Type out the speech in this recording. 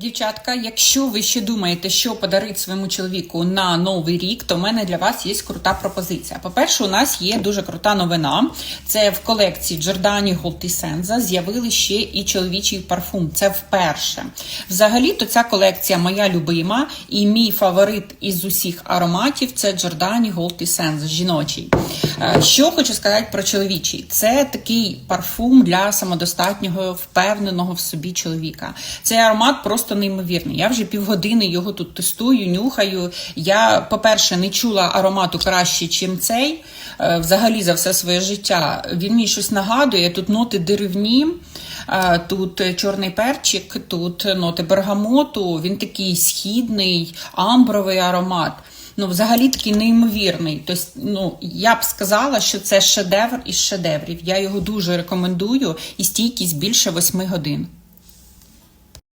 Дівчатка, якщо ви ще думаєте, що подарити своєму чоловіку на новий рік, то в мене для вас є крута пропозиція. По-перше, у нас є дуже крута новина. Це в колекції Giordani Gold Senza з'явили ще і чоловічий парфум. Це вперше. Взагалі-то ця колекція моя любима, і мій фаворит із усіх ароматів це Giordani Gold Senza, жіночий. Е, Що хочу сказати про чоловічий? Це такий парфум для самодостатнього, впевненого в собі чоловіка. Цей аромат просто неймовірний. Я вже півгодини його тут тестую, нюхаю. Я, по-перше, не чула аромату краще, чим цей. Е, Взагалі за все своє життя. Він мені щось нагадує. Тут ноти деревні, е, тут чорний перчик, тут ноти бергамоту. Він такий східний, амбровий аромат. Ну, взагалі такий неймовірний. Тобто, ну, я б сказала, що це шедевр із шедеврів. Я його дуже рекомендую і стійкість більше 8 годин.